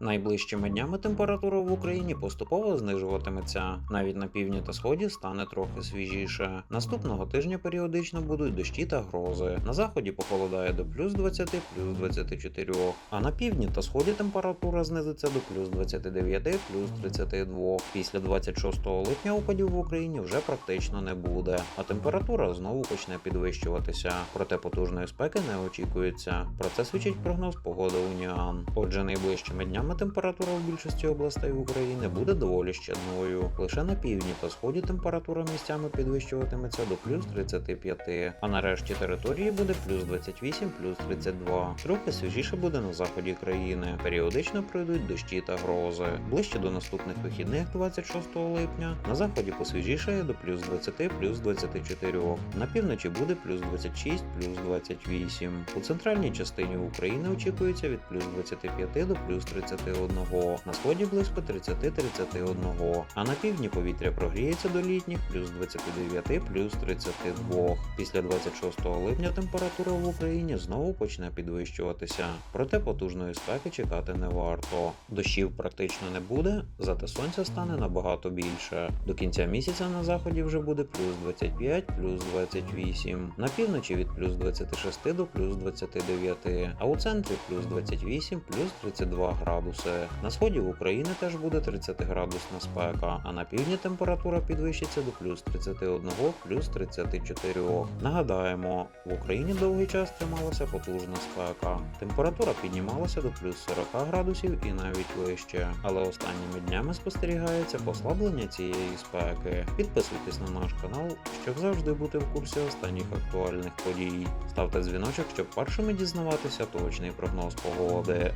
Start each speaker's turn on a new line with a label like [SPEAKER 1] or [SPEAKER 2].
[SPEAKER 1] Найближчими днями температура в Україні поступово знижуватиметься. Навіть на півдні та сході стане трохи свіжіше. Наступного тижня періодично будуть дощі та грози. На заході похолодає до плюс 20, плюс 24. А на півдні та сході температура знизиться до плюс 29, плюс 32. Після 26 липня опадів в Україні вже практично не буде, а температура знову почне підвищуватися. Проте потужної спеки не очікується. Про це свідчить прогноз погоди Уніан. Отже, найближчими днями температура в більшості областей України буде доволі щадною. Лише на півдні та сході температура місцями підвищуватиметься до плюс 35, а на решті території буде плюс 28, плюс 32. Трохи свіжіше буде на заході країни. Періодично пройдуть дощі та грози. Ближче до наступних вихідних 26 липня на заході посвіжішає до плюс 20, плюс 24. На півночі буде плюс 26, плюс 28. У центральній частині України очікується від плюс 25 до плюс 31. На сході близько 30-31. А на півдні повітря прогріється до літніх плюс 29, плюс 32. Після 26 липня температура в Україні знову почне підвищуватися. Проте потужної спеки чекати не варто. Дощів практично не буде, зате сонця стане набагато більше. До кінця місяця на заході вже буде плюс 25, плюс 28. На півночі від плюс 26 до плюс 29, а у центрі плюс 28, плюс 32 градуси. На сході України теж буде 30 градусна спека, а на півдні температура підвищиться до плюс 31, плюс 34. Нагадаємо, в Україні довгий час трималася потужна спека. Температура піднімалася до плюс 40 градусів і навіть вище. Але останніми днями спостерігається послаблення цієї спеки. Підписуйтесь на наш канал, щоб завжди бути в курсі останніх актуальних подій. Ставте дзвіночок, щоб першими дізнаватися точний прогноз погоди.